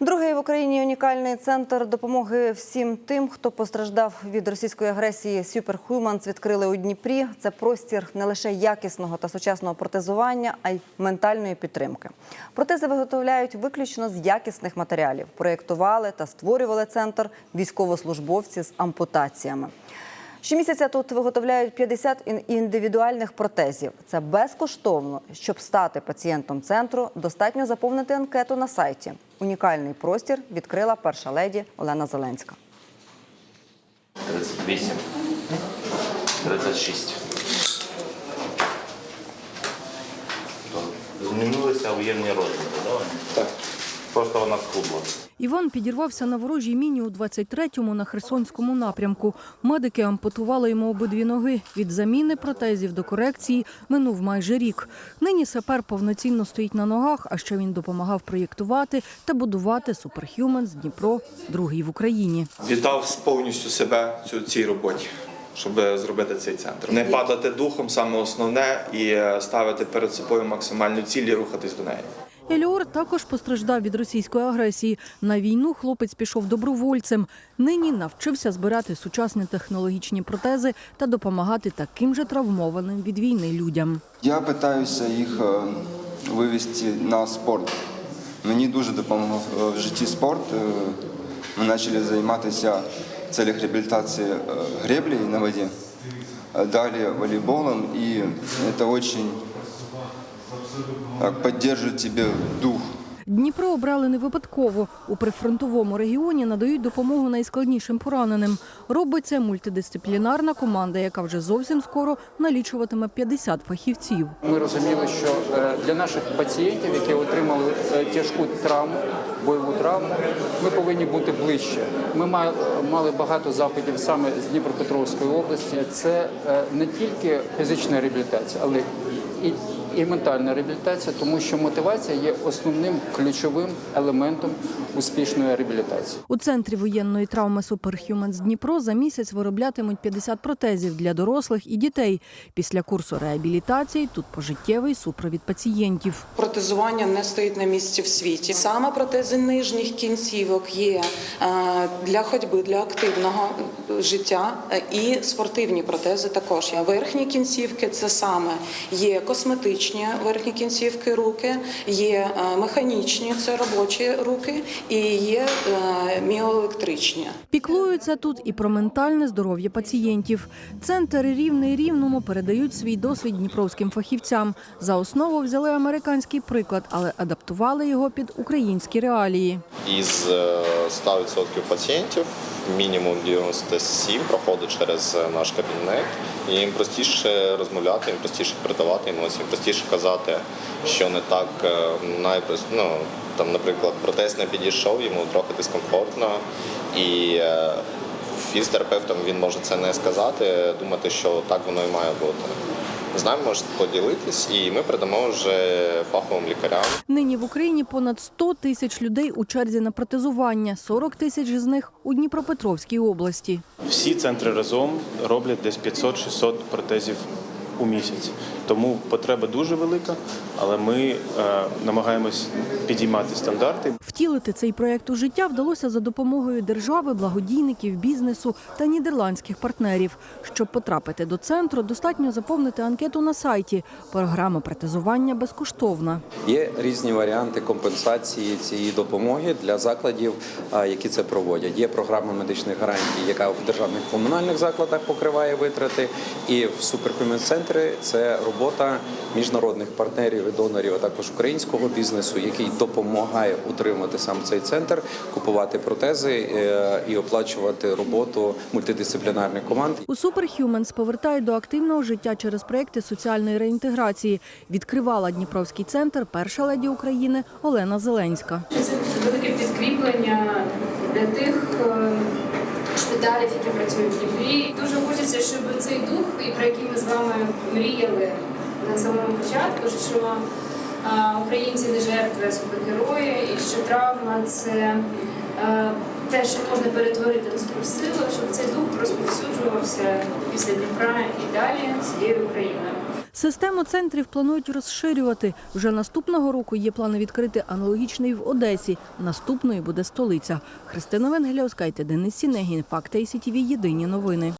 Другий в Україні унікальний центр допомоги всім тим, хто постраждав від російської агресії. Superhumans відкрили у Дніпрі. Це простір не лише якісного та сучасного протезування, а й ментальної підтримки. Протези виготовляють виключно з якісних матеріалів. Проєктували та створювали центр військовослужбовці з ампутаціями. Щомісяця тут виготовляють 50 індивідуальних протезів. Це безкоштовно. Щоб стати пацієнтом центру, достатньо заповнити анкету на сайті. Унікальний простір відкрила перша леді Олена Зеленська. 38, 36. Змінилися воєнні розміри, да? Так. Просто вона схудла. Іван підірвався на ворожій міні у 23-му на Херсонському напрямку. Медики ампутували йому обидві ноги. Від заміни протезів до корекції минув майже рік. Нині сапер повноцінно стоїть на ногах, а ще він допомагав проєктувати та будувати Superhumans Дніпро, другий в Україні. віддав повністю себе цю цій роботі, щоб зробити цей центр. Не падати духом, саме основне, і е, ставити перед собою максимальну ціль і рухатись до неї. Еліор також постраждав від російської агресії. На війну хлопець пішов добровольцем. Нині навчився збирати сучасні технологічні протези та допомагати таким же травмованим від війни людям. Я питаюся їх е, вивести на спорт. Мені дуже допомогав е, в житті спорт. Е, Ми почали займатися в цілях реабілітації греблі на воді, далі волейболом, і це дуже так, підтримує тебе дух. Дніпро обрали не випадково. У прифронтовому регіоні надають допомогу найскладнішим пораненим. Робить це мультидисциплінарна команда, яка вже зовсім скоро налічуватиме 50 фахівців. Ми розуміли, що е, для наших пацієнтів, які отримали е, тяжку травму, бойову травму, ми повинні бути ближче. Ми ма- мали багато запитів саме з Дніпропетровської області. Це е, не тільки фізична реабілітація, але і, і ментальна реабілітація, тому що мотивація є основним ключовим елементом успішної реабілітації. У центрі воєнної травми Superhumans Дніпро за місяць вироблятимуть 50 протезів для дорослих і дітей. Після курсу реабілітації тут пожиттєвий супровід пацієнтів. Протезування не стоїть на місці в світі. Саме протези нижніх кінцівок є е, для ходьби, для активного життя е, і спортивні протези також є. Верхні кінцівки це саме є косметичні верхні кінцівки руки, є е, механічні, це робочі руки, і є е, міоелектричні. Піклуються тут і про ментальне здоров'я пацієнтів. Центр рівний рівному передають свій досвід дніпровським фахівцям. За основу взяли американський приклад, але адаптували його під українські реалії. Із е, 100% пацієнтів мінімум 97 проходить через е, наш кабінет. І їм простіше розмовляти, їм простіше передавати емоції, їм простіше казати, що не так е, найпрос... ну, там, наприклад, протез не підійшов, йому трохи дискомфортно. І е, фізтерапевтом він може це не сказати, думати, що так воно і має бути. З нами можуть поділитись, і ми передамо вже фаховим лікарям. Нині в Україні понад 100 тисяч людей у черзі на протезування, 40 тисяч з них у Дніпропетровській області. Всі центри разом роблять десь 500-600 протезів у місяць. Тому потреба дуже велика, але ми е, намагаємось підіймати стандарти. Втілити цей проект у життя вдалося за допомогою держави, благодійників, бізнесу та нідерландських партнерів. Щоб потрапити до центру, достатньо заповнити анкету на сайті. Програма протезування безкоштовна. Є різні варіанти компенсації цієї допомоги для закладів, які це проводять. Є програма медичних гарантій, яка в державних комунальних закладах покриває витрати. І в суперхумін центрі це робота міжнародних партнерів і донорів, а також українського бізнесу, який допомагає утримати сам цей центр, купувати протези е, і оплачувати роботу мультидисциплінарних команд. У Superhumans повертають до активного життя через проекти соціальної реінтеграції. Відкривала Дніпровський центр перша леді України Олена Зеленська. Це велике підкріплення для тих е, шпиталів, які працюють в Дніпрі. Дуже хочеться, щоб цей дух, і про який ми з вами мріяли на самому початку, що українці не жертви, а супергерої, і що травма це е, те, що можна перетворити на суперсилу, щоб цей дух розповсюджувався після Дніпра і далі всією Україною. Систему центрів планують розширювати. Вже наступного року є плани відкрити аналогічний в Одесі. Наступною буде столиця. Христина Венгеля, Денис Сінегін, Факти ICTV, Єдині новини.